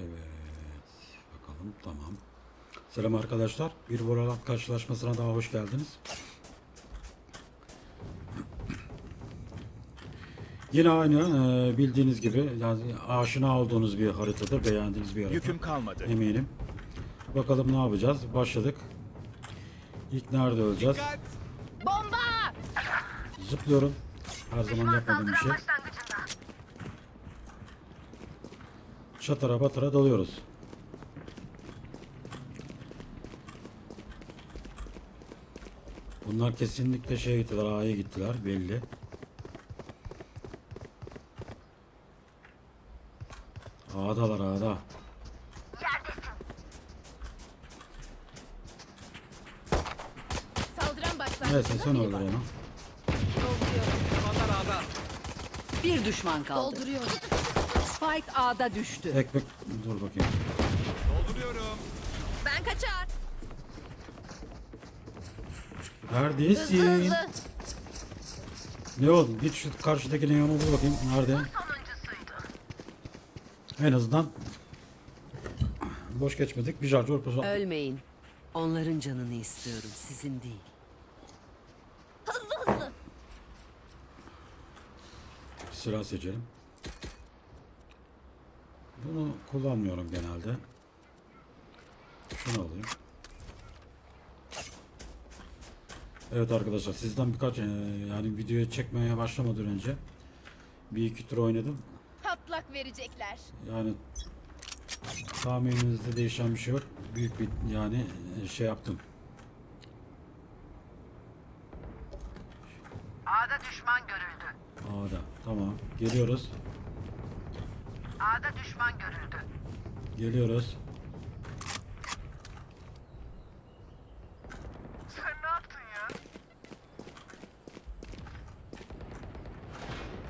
Evet. Bakalım tamam. Selam arkadaşlar. Bir Valorant karşılaşmasına daha hoş geldiniz. Yine aynı e, bildiğiniz gibi yani aşina olduğunuz bir haritadır. Beğendiğiniz bir harita. Yüküm kalmadı. Eminim. Bakalım ne yapacağız? Başladık. İlk nerede öleceğiz? Dikkat! Bomba! Zıplıyorum. Her zaman yapmadığım bir şey. Çatara batara dalıyoruz. Bunlar kesinlikle şey gittiler, A'ya gittiler belli. A'dalar A'da. Saldıran Neyse sen öldür onu. Bir düşman kaldı. Dolduruyorum. Spike A'da düştü. Ekmek dur bakayım. Dolduruyorum. Ben kaçar. Hızlı Neredesin? hızlı. Ne oldu? Git şu karşıdakine yanıma bul bakayım. Nerede? En azından boş geçmedik. Bir şarjör pozisyon. Ölmeyin. Onların canını istiyorum, sizin değil. Hızlı hızlı. Silah seçelim. Bunu kullanmıyorum genelde. Şunu alayım. Evet arkadaşlar sizden birkaç e, yani videoyu çekmeye başlamadan önce bir iki tur oynadım. Patlak verecekler. Yani tahmininizde değişen bir şey yok. Büyük bir yani e, şey yaptım. A'da düşman görüldü. A'da. Tamam. Geliyoruz. A'da düşman görüldü. Geliyoruz. Sen ne yaptın ya?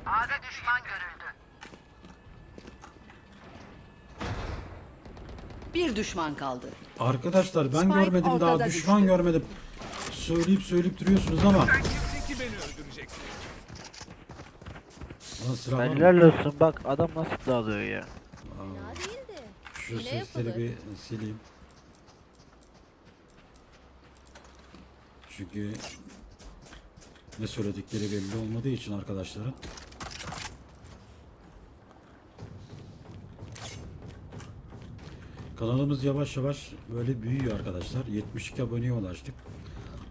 A'da düşman görüldü. Bir düşman kaldı. Arkadaşlar ben Spike görmedim daha ortada düşman düştü. görmedim. Söyleyip söyleyip duruyorsunuz ama. Sen kimsin ki beni öldüreceksin? Lan sıra var mı? Helal olsun bak adam nasıl dalıyor ya. Fena değildi. Şu sesleri yapılır. bir sileyim. Çünkü ne söyledikleri belli olmadığı için arkadaşların. Kanalımız yavaş yavaş böyle büyüyor arkadaşlar. 72 aboneye ulaştık.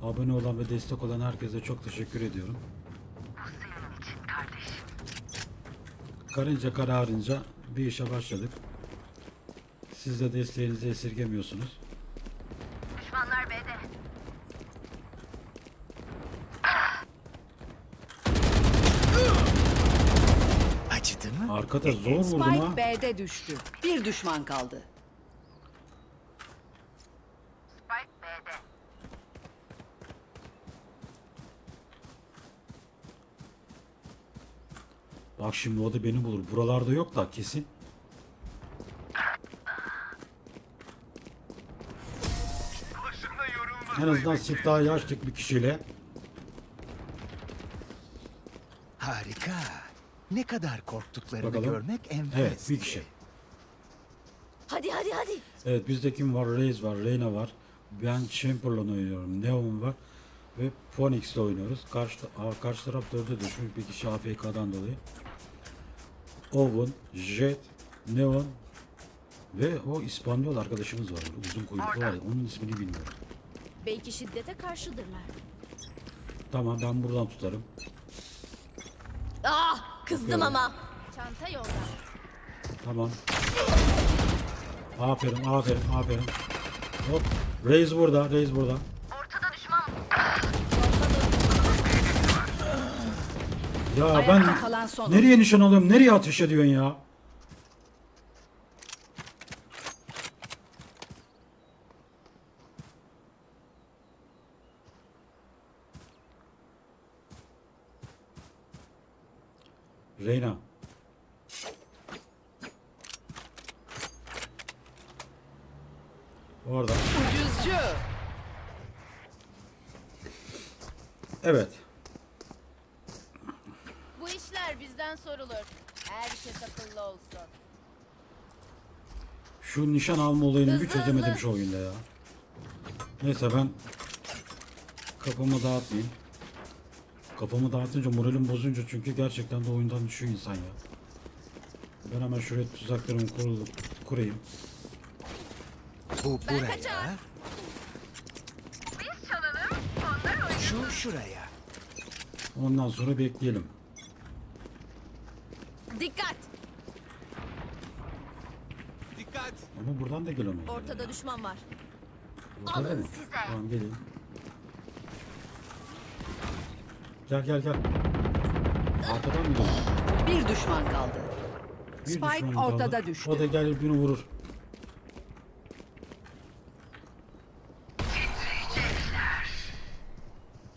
Abone olan ve destek olan herkese çok teşekkür ediyorum. Bu senin için kardeşim. Karınca kararınca bir işe başladık. Siz de desteğinizi esirgemiyorsunuz. Düşmanlar B'de. Acıdı mı? Arkada zor vurdum ha. Spike B'de düştü. Bir düşman kaldı. Bak şimdi o da beni bulur. Buralarda yok da kesin. En azından siftahı açtık bir kişiyle. Harika. Ne kadar korktuklarını Bakalım. görmek enfes. Evet bir kişi. Hadi hadi hadi. Evet bizde kim var? Reis var, Reyna var. Ben Chamberlain oynuyorum. Neon var. Ve Phoenix ile oynuyoruz. Karşı, karşı taraf dörde düşmüş. Bir kişi AFK'dan dolayı. Owen, Jet, Neon ve o İspanyol arkadaşımız var. Uzun kuyruklu var ya. Onun ismini bilmiyorum. Belki şiddete karşıdırlar. Tamam ben buradan tutarım. Ah kızdım ama. Çanta yolda. Tamam. Aferin, aferin, aferin. Hop. Reis burada, Reis burada. Ya Ayakta ben kalan son. nereye nişan alıyorum, nereye ateş ediyorsun ya? Reyna. Orada. Ucuzcu. Evet. Herkes akıllı olsun. Şu nişan alma olayını bir Hızlı, çözemedim hızlı. şu oyunda ya. Neyse ben kafamı dağıtmayayım. Kafamı dağıtınca moralim bozunca çünkü gerçekten de oyundan düşüyor insan ya. Ben hemen şuraya tuzaklarımı kurulup kurayım. Bu buraya. kaçar. Biz çalalım, onlar oynasın. Şu şuraya. Ondan sonra bekleyelim. Dikkat. Dikkat. Ama buradan da gelemem. Ortada düşman var. Ortada alın mı? size. Tamam gelin. Gel gel gel. Arkadan mı geliyor? Bir düşman kaldı. Bir Spike düşman ortada kaldı. düştü. O da gelir birini vurur.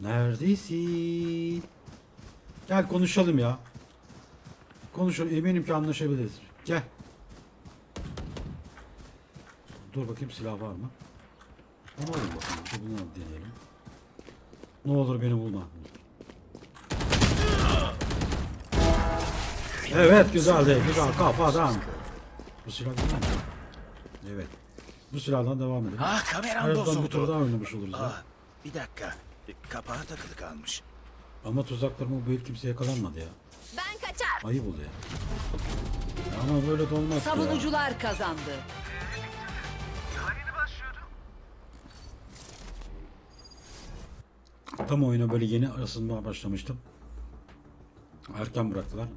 Neredesin? Gel konuşalım ya. Konuşalım. Eminim ki anlaşabiliriz. Gel. Dur bakayım silah var mı? Onu alayım bakalım. Dur bunu deneyelim. Ne olur beni bulma. Evet güzel değil. Güzel kafadan. Bu silah güzel mi? Evet. Bu silahdan devam edelim. Ah kameram Her zaman bir bozuldu. tur daha oynamış oluruz ya. Aa, bir dakika. Kapağı takılı kalmış. Ama tuzaklarıma bu el kimse yakalanmadı ya. Ben kaçar. Ayıp oluyor. Ama böyle de olmaz ya. Savunucular kazandı. Tam oyuna böyle yeni ısınmaya başlamıştım. Erken bıraktılar.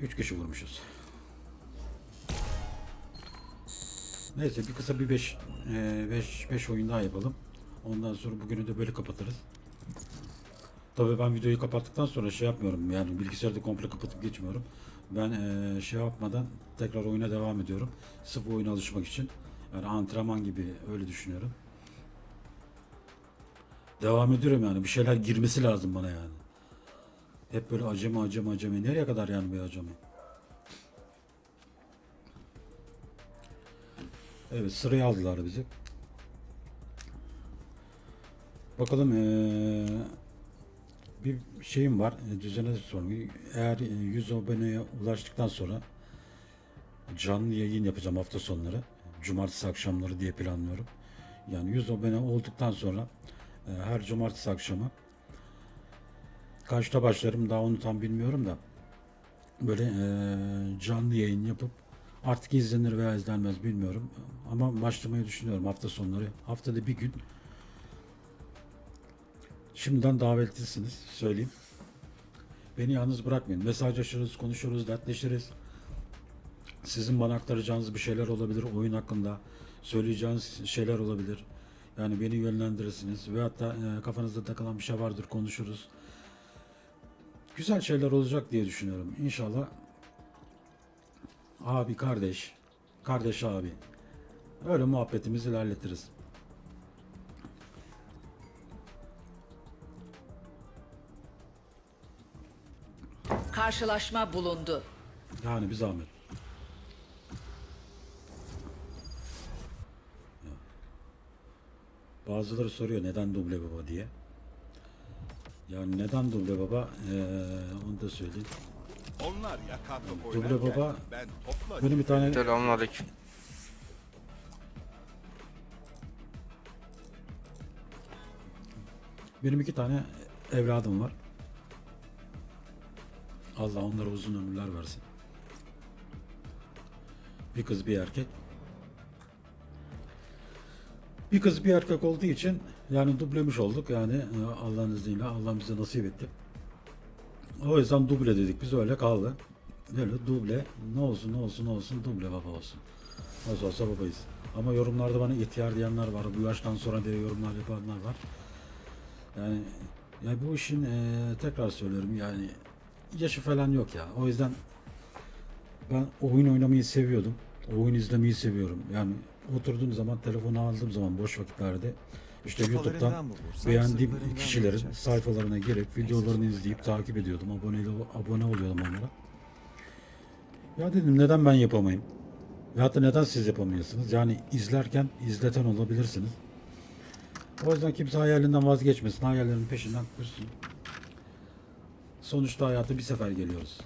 Üç kişi vurmuşuz. Neyse bir kısa bir 5 5 5 oyun daha yapalım. Ondan sonra bugünü de böyle kapatırız. Tabii ben videoyu kapattıktan sonra şey yapmıyorum. Yani bilgisayarda komple kapatıp geçmiyorum. Ben eee, şey yapmadan tekrar oyuna devam ediyorum. Sırf oyuna alışmak için. Yani antrenman gibi öyle düşünüyorum. Devam ediyorum yani. Bir şeyler girmesi lazım bana yani. Hep böyle acemi acemi acemi. Nereye kadar yani bir acemi? Evet sıraya aldılar bizi. Bakalım eee, bir şeyim var. e, Düzene sorun. Eğer e, 100 aboneye ulaştıktan sonra canlı yayın yapacağım hafta sonları. Cumartesi akşamları diye planlıyorum. Yani 100 abone olduktan sonra e, her cumartesi akşamı kaçta başlarım daha onu tam bilmiyorum da böyle e, canlı yayın yapıp artık izlenir veya izlenmez bilmiyorum. Ama başlamayı düşünüyorum hafta sonları. Haftada bir gün Şimdiden davetlisiniz söyleyeyim. Beni yalnız bırakmayın. Mesajlaşırız, konuşuruz, dertleşiriz. Sizin bana aktaracağınız bir şeyler olabilir oyun hakkında. Söyleyeceğiniz şeyler olabilir. Yani beni yönlendirirsiniz. Veyahut da e, kafanızda takılan bir şey vardır konuşuruz. Güzel şeyler olacak diye düşünüyorum. İnşallah abi kardeş, kardeş abi. Öyle muhabbetimizi ilerletiriz. Karşılaşma bulundu. Yani bir zahmet. Ya. Bazıları soruyor neden duble baba diye. Yani neden duble baba Ee, onu da söyleyeyim. Onlar yakan top Duble baba ben topla benim bir tane Selamünaleyküm. benim iki tane evladım var. Allah onlara uzun ömürler versin. Bir kız bir erkek. Bir kız bir erkek olduğu için yani dublemiş olduk yani e, Allah'ın izniyle Allah bize nasip etti. O yüzden duble dedik biz öyle kaldı. Böyle duble ne olsun ne olsun ne olsun duble baba olsun. Nasıl olsa babayız. Ama yorumlarda bana ihtiyar diyenler var. Bu yaştan sonra diye yorumlar yapanlar var. Yani ya bu işin e, tekrar söylüyorum yani yaşı falan yok ya. O yüzden ben oyun oynamayı seviyordum. Oyun izlemeyi seviyorum. Yani oturduğum zaman telefonu aldığım zaman boş vakitlerde işte YouTube'dan beğendiğim kişilerin sayfalarına girip videolarını izleyip takip ediyordum. Abone, abone oluyordum onlara. Ya dedim neden ben yapamayayım? Veyahut da neden siz yapamıyorsunuz? Yani izlerken izleten olabilirsiniz. O yüzden kimse hayalinden vazgeçmesin. Hayallerinin peşinden koşsun. Sonuçta hayata bir sefer geliyoruz.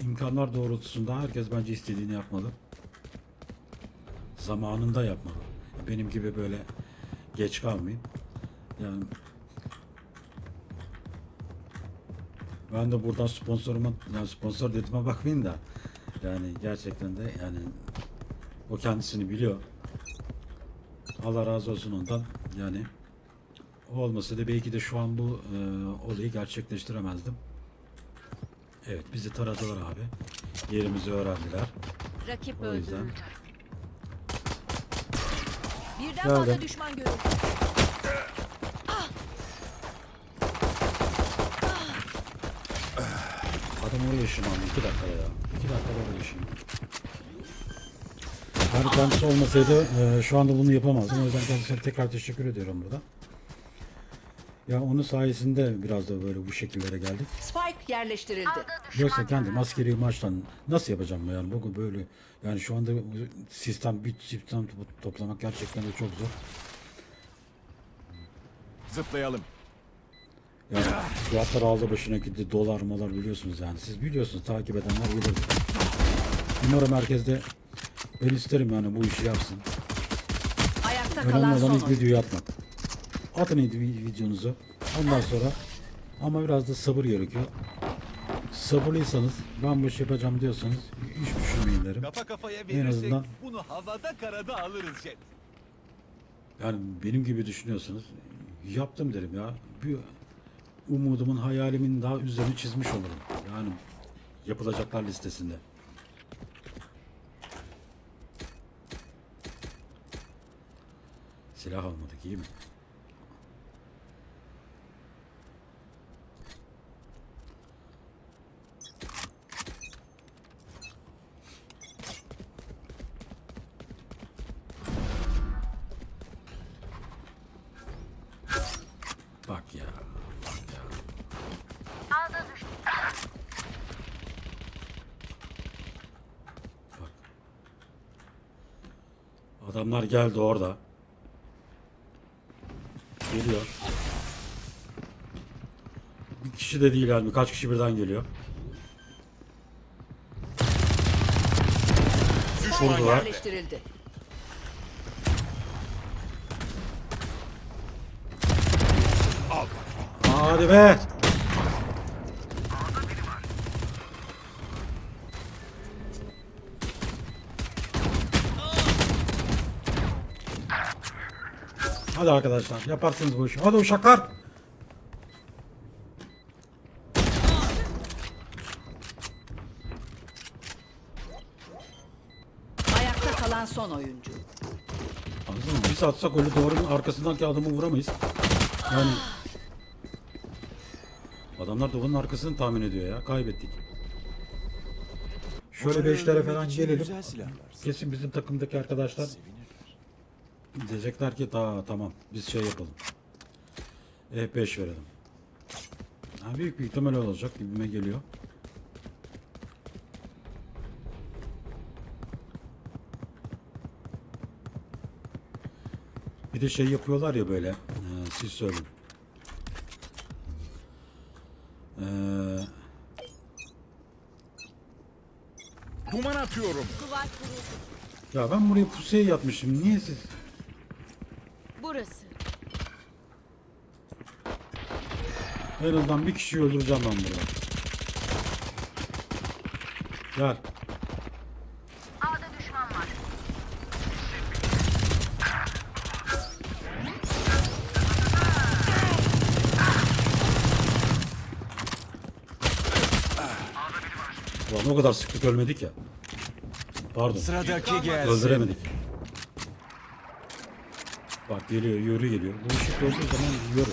imkanlar doğrultusunda herkes bence istediğini yapmalı. Zamanında yapmalı. Benim gibi böyle geç kalmayın. Yani ben de buradan sponsoruma yani sponsor dediğime bakmayın da yani gerçekten de yani o kendisini biliyor. Allah razı olsun ondan. Yani olmasaydı belki de şu an bu e, olayı gerçekleştiremezdim. Evet bizi taradılar abi. Yerimizi öğrendiler. Rakip O yüzden. öldürüldü. Birden Nerede? fazla düşman görüldü. Adam oraya ışınlandı. iki dakikada ya. İki dakikada oraya ışınlandı. Yani kendisi olmasaydı e, şu anda bunu yapamazdım. O yüzden kendisine tekrar teşekkür ediyorum burada. Ya onun sayesinde biraz da böyle bu şekillere geldik. Spike yerleştirildi. Yoksa kendim askeri maçtan nasıl yapacağım yani bu böyle yani şu anda sistem bir sistem to- toplamak gerçekten de çok zor. Zıplayalım. Yani fiyatlar aldı başına gitti dolar molar biliyorsunuz yani siz biliyorsunuz takip edenler bilir. Umarım herkes de ben isterim yani bu işi yapsın. Ayakta kalan Önemli son olan ilk oyuncu. videoyu atmak. Atın videonuzu. Ondan sonra ama biraz da sabır gerekiyor. Sabırlıysanız ben bu işi yapacağım diyorsanız hiç düşünmeyin derim. Kafa kafaya En verirsek azından- bunu havada karada alırız Jet. Yani benim gibi düşünüyorsanız yaptım derim ya. Bir umudumun, hayalimin daha üzerine çizmiş olurum. Yani yapılacaklar listesinde. Silah almadık iyi mi? Adamlar geldi orada. Geliyor. Bir kişi de değil yani birkaç kişi birden geliyor. Vurdular. Hadi be. Hadi arkadaşlar yaparsınız bu işi. Hadi uşaklar. Ayakta kalan son oyuncu. Anladın mı? Biz atsak öyle duvarın arkasındaki adamı vuramayız. Yani Adamlar duvarın arkasını tahmin ediyor ya. Kaybettik. Şöyle beşlere falan gelelim. Kesin bizim takımdaki arkadaşlar diyecekler ki ta tamam biz şey yapalım. F5 verelim. Ha, büyük bir ihtimal olacak gibime geliyor. Bir de şey yapıyorlar ya böyle. e, siz söyleyin. Eee Duman atıyorum. Ya ben buraya pusuya yatmışım. Niye siz? Burası. En azından bir kişiyi öldüreceğim ben burada. Gel. Ağda düşman var. Ulan o kadar sıklık ölmedik ya. Pardon. Sıradaki gelsin. Öldüremedik. Bak geliyor, yürü geliyor. Bu ışık gördüğü zaman yürü.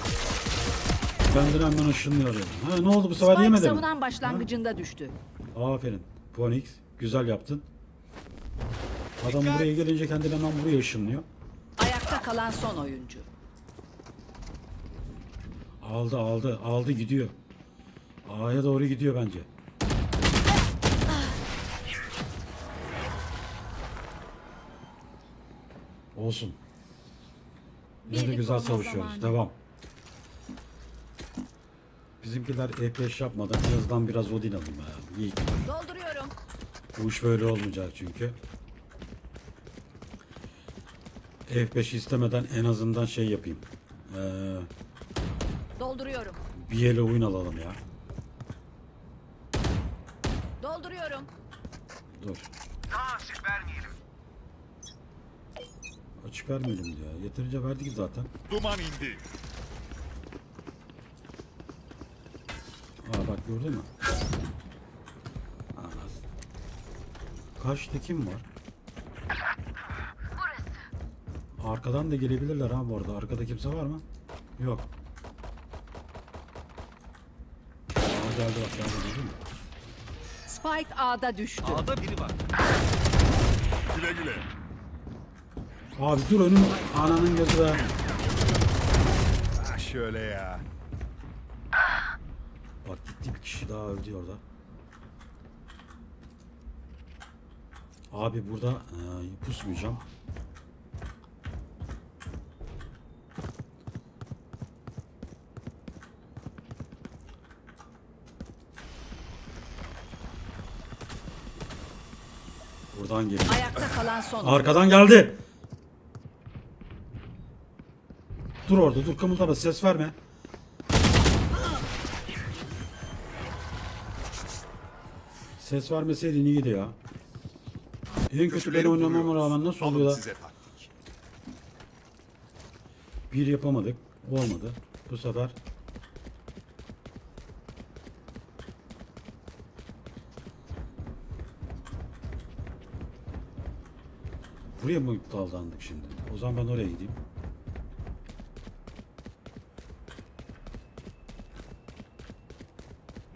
Kendini hemen ışınlıyor. yani. Ha ne oldu bu sefer Spike yemedin mi? savunan başlangıcında düştü. Aferin. Phoenix. Güzel yaptın. Adam Dikkat! buraya gelince kendini hemen buraya ışınlıyor. Ayakta kalan son oyuncu. Aldı aldı. Aldı gidiyor. A'ya doğru gidiyor bence. Olsun. Yine de Birlik güzel olma savaşıyoruz. zamanı. Devam. Bizimkiler E5 yapmadan azından biraz Odin alayım ya. İyi ki. Dolduruyorum. Bu iş böyle olmayacak çünkü. F5 istemeden en azından şey yapayım. Ee, Dolduruyorum. bir ele oyun alalım ya. Dolduruyorum. Dur. Daha açık vermeyelim. Açık vermeyelim diyor. Yeterince verdik zaten. Duman indi. Aa bak gördün mü? Anas. Karşıda kim var? Arkadan da gelebilirler ha bu arada. Arkada kimse var mı? Yok. Aa geldi bak geldi gördün mü? Spike A'da düştü. A'da biri var. Güle güle. Abi dur önüm ananın gözü be. Ha şöyle ya. Bak gitti bir kişi daha öldü orada. Abi burada e, pusmayacağım. Buradan geliyor. Ayakta kalan son. Arkadan geldi. Dur orada dur kımıldama ses verme. Ses vermeseydin iyiydi ya. En kötü ben oynamama rağmen nasıl oluyor da bir yapamadık. Olmadı. Bu sefer Buraya mı daldandık şimdi? O zaman ben oraya gideyim.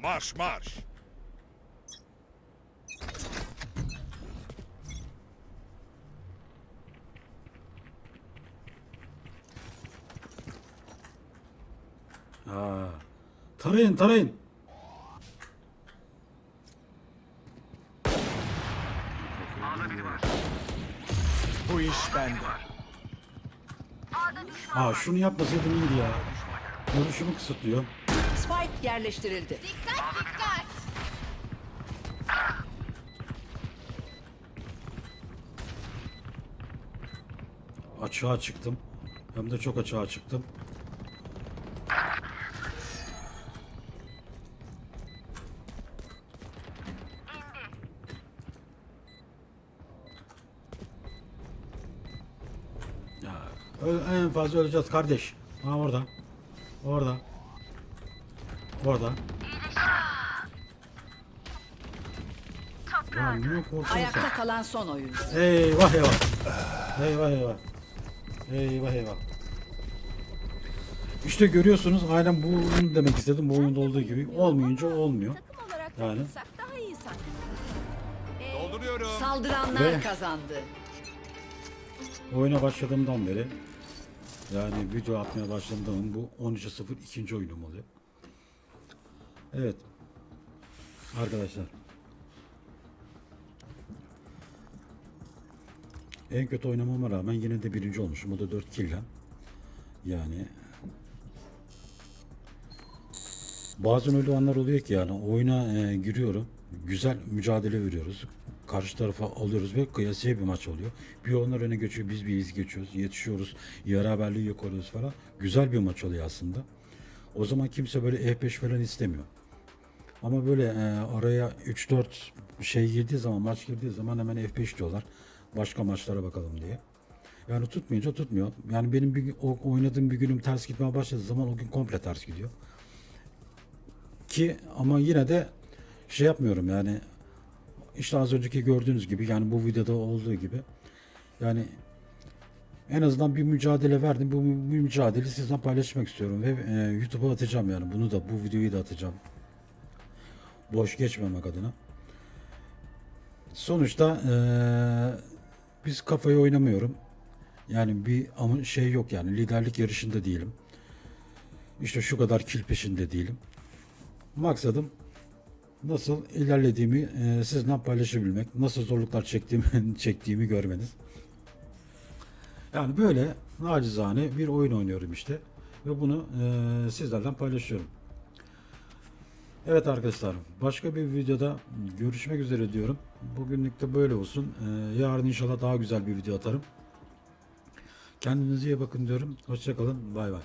Marş marş. Aa, tarayın tarayın. Bu iş bende. Aa şunu yapmasaydım iyiydi ya. Görüşümü kısıtlıyor. Yerleştirildi. Dikkat dikkat. Açığa çıktım. Hem de çok açığa çıktım. Ya, en fazla öleceğiz kardeş. Ha orada. Orada. Orada. Ya niye korkuyorsun sen? Ayakta kalan son oyuncu. Eyvah eyvah. Eyvah eyvah. Eyvah eyvah. İşte görüyorsunuz aynen bunu demek istedim bu oyunda olduğu gibi. Olmayınca olmuyor. Takım olarak Yani. daha iyi sanki. Ee, Dolduruyorum. Saldıranlar Ve- kazandı. Oyuna başladığımdan beri yani video atmaya başladığımdan bu 13'e 0 ikinci oyunum oluyor. Evet. Arkadaşlar. En kötü oynamama rağmen yine de birinci olmuşum. O da 4 kill Yani Bazen öyle anlar oluyor ki yani oyuna e, giriyorum. Güzel mücadele veriyoruz. Karşı tarafa alıyoruz ve kıyasıya bir maç oluyor. Bir onlar öne geçiyor, biz bir iz geçiyoruz. Yetişiyoruz, beraberliği yakalıyoruz falan. Güzel bir maç oluyor aslında. O zaman kimse böyle F5 falan istemiyor. Ama böyle e, araya 3-4 şey girdiği zaman, maç girdiği zaman hemen F5 diyorlar. Başka maçlara bakalım diye. Yani tutmayınca tutmuyor. Yani benim bir, o, oynadığım bir günüm ters gitmeye başladığı zaman o gün komple ters gidiyor ki ama yine de şey yapmıyorum yani işte az önceki gördüğünüz gibi yani bu videoda olduğu gibi yani en azından bir mücadele verdim. Bu bu mücadeleyi sizden paylaşmak istiyorum ve e, YouTube'a atacağım yani bunu da bu videoyu da atacağım. Boş geçmemek adına. Sonuçta e, biz kafayı oynamıyorum. Yani bir ama şey yok yani liderlik yarışında değilim. İşte şu kadar kil peşinde değilim. Maksadım nasıl ilerlediğimi e, sizinle paylaşabilmek, nasıl zorluklar çektiğimi, çektiğimi görmeniz. Yani böyle nacizane bir oyun oynuyorum işte ve bunu e, sizlerden paylaşıyorum. Evet arkadaşlar başka bir videoda görüşmek üzere diyorum. Bugünlük de böyle olsun. Ee, yarın inşallah daha güzel bir video atarım. Kendinize iyi bakın diyorum. Hoşçakalın. Bay bay.